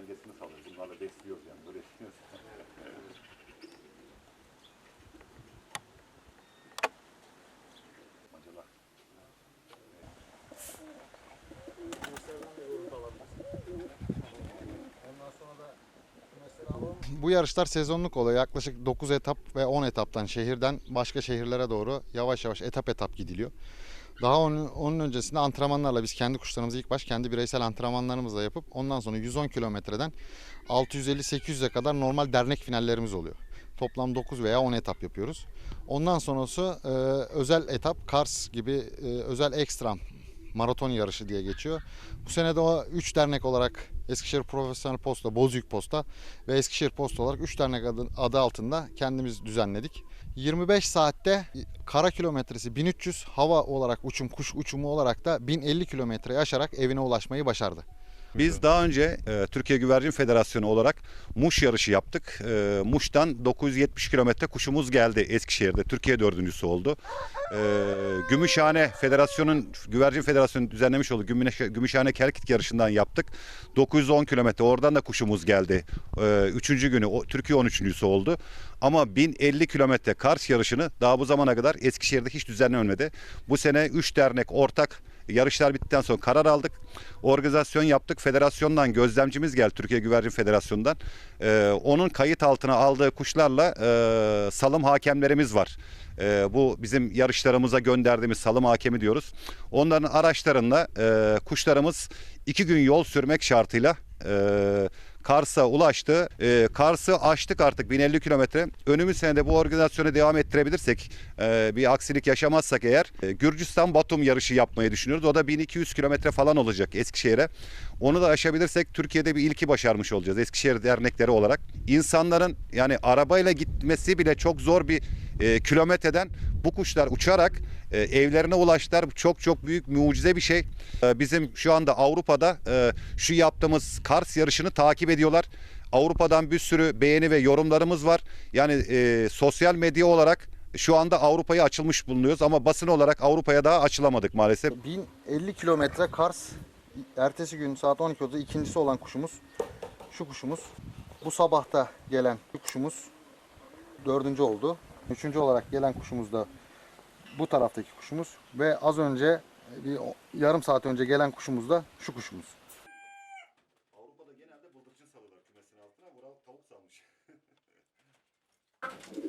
Onun dengesini sağlıyoruz. Bunlarla besliyoruz yani. Böyle Macalar. Bu yarışlar sezonluk oluyor. Yaklaşık 9 etap ve 10 etaptan şehirden başka şehirlere doğru yavaş yavaş etap etap gidiliyor. Daha onun, onun öncesinde antrenmanlarla biz kendi kuşlarımızı ilk baş kendi bireysel antrenmanlarımızla yapıp ondan sonra 110 kilometreden 650-800'e kadar normal dernek finallerimiz oluyor. Toplam 9 veya 10 etap yapıyoruz. Ondan sonrası e, özel etap, Kars gibi e, özel ekstrem maraton yarışı diye geçiyor. Bu sene de o 3 dernek olarak Eskişehir Profesyonel Posta, Bozüyük Posta ve Eskişehir Posta olarak 3 dernek adı, altında kendimiz düzenledik. 25 saatte kara kilometresi 1300, hava olarak uçum, kuş uçumu olarak da 1050 kilometreyi aşarak evine ulaşmayı başardı. Biz daha önce e, Türkiye Güvercin Federasyonu olarak Muş yarışı yaptık. E, Muş'tan 970 kilometre kuşumuz geldi Eskişehir'de. Türkiye dördüncüsü oldu. E, Gümüşhane Federasyon'un Güvercin Federasyonu düzenlemiş olduğu Gümüşhane, Gümüşhane Kelkit yarışından yaptık. 910 kilometre oradan da kuşumuz geldi. E, üçüncü günü o, Türkiye 13.sü oldu. Ama 1050 kilometre Kars yarışını daha bu zamana kadar Eskişehir'de hiç düzenlenmedi. Bu sene 3 dernek ortak yarışlar bittikten sonra karar aldık. Organizasyon yaptık. Federasyondan gözlemcimiz geldi Türkiye Güvercin Federasyonu'ndan. Ee, onun kayıt altına aldığı kuşlarla e, salım hakemlerimiz var. Ee, bu bizim yarışlarımıza gönderdiğimiz salım hakemi diyoruz. Onların araçlarında e, kuşlarımız iki gün yol sürmek şartıyla e, Kars'a ulaştı. E, Kars'ı aştık artık 1050 kilometre. Önümüz senede bu organizasyonu devam ettirebilirsek, e, bir aksilik yaşamazsak eğer e, Gürcistan Batum yarışı yapmayı düşünüyoruz. O da 1200 kilometre falan olacak Eskişehir'e. Onu da aşabilirsek Türkiye'de bir ilki başarmış olacağız Eskişehir dernekleri olarak. İnsanların yani arabayla gitmesi bile çok zor bir e, kilometreden bu kuşlar uçarak e, evlerine ulaştılar. Çok çok büyük mucize bir şey. E, bizim şu anda Avrupa'da e, şu yaptığımız Kars yarışını takip ediyorlar. Avrupa'dan bir sürü beğeni ve yorumlarımız var. Yani e, sosyal medya olarak şu anda Avrupa'ya açılmış bulunuyoruz ama basın olarak Avrupa'ya daha açılamadık maalesef. 1050 kilometre Kars. Ertesi gün saat 12.30'da ikincisi olan kuşumuz. Şu kuşumuz. Bu sabahta gelen kuşumuz dördüncü oldu. Üçüncü olarak gelen kuşumuz da bu taraftaki kuşumuz. Ve az önce bir yarım saat önce gelen kuşumuz da şu kuşumuz. Avrupa'da genelde bıldırcın salıyorlar kümesin altına. Vural tavuk salmış.